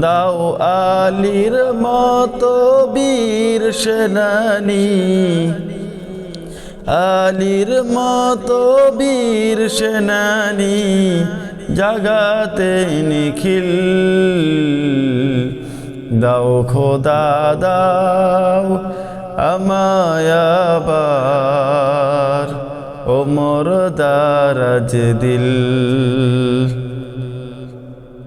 দাও আলির মতো বীর সেনানি। আলির মতো বীর সেনানি জাগাতে নিখিল। দাও খোদা, দাও আমায়াবার ওমর দারাজ দিল।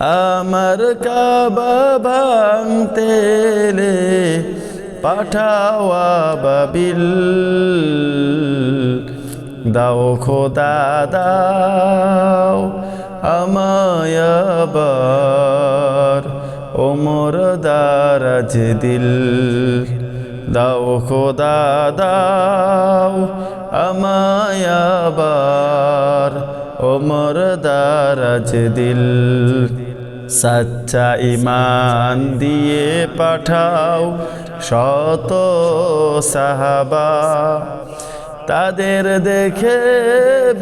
আমার কাবা ভাঙতেলে পাঠাওয়া বাবিল দাও খোদা, দাও আমায়াবার ওমর দারাজ দিল। দাও খোদা, দাও আমায়াবার ওমর দারাজ দিল। সাচ্চা ইমান দিয়ে পাঠাও শত সাহাবা। তাদের দেখে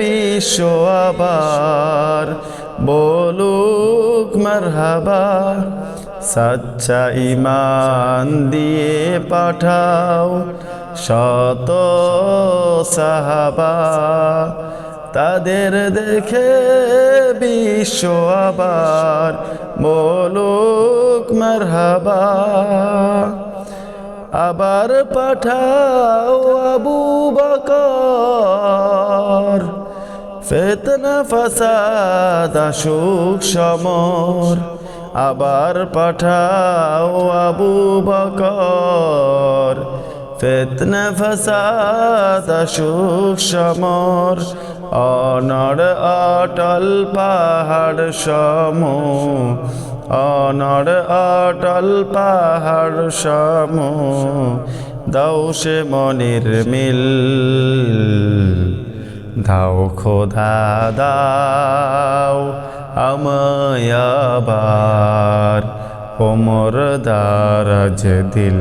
বিশ্ব আবার বলুক মারহাবা। সাচ্চা ইমান দিয়ে পাঠাও শত সাহাবা। তাদের দেখে বিশ্ব আবার বলুক মারহাবা। আবার পাঠাও আবু বকর। ফেতনা, ফাসাদ, আসুক সমর। আবার পাঠাও আবু বকর। ফেতনা ফাসাদ আসুক সমর অনর অটল পাহাড় সম অনর অটল পাহাড় সম সে মনির মিল, দাও খোদা, দাও আমায়াবার ওমর দারাজ দিল।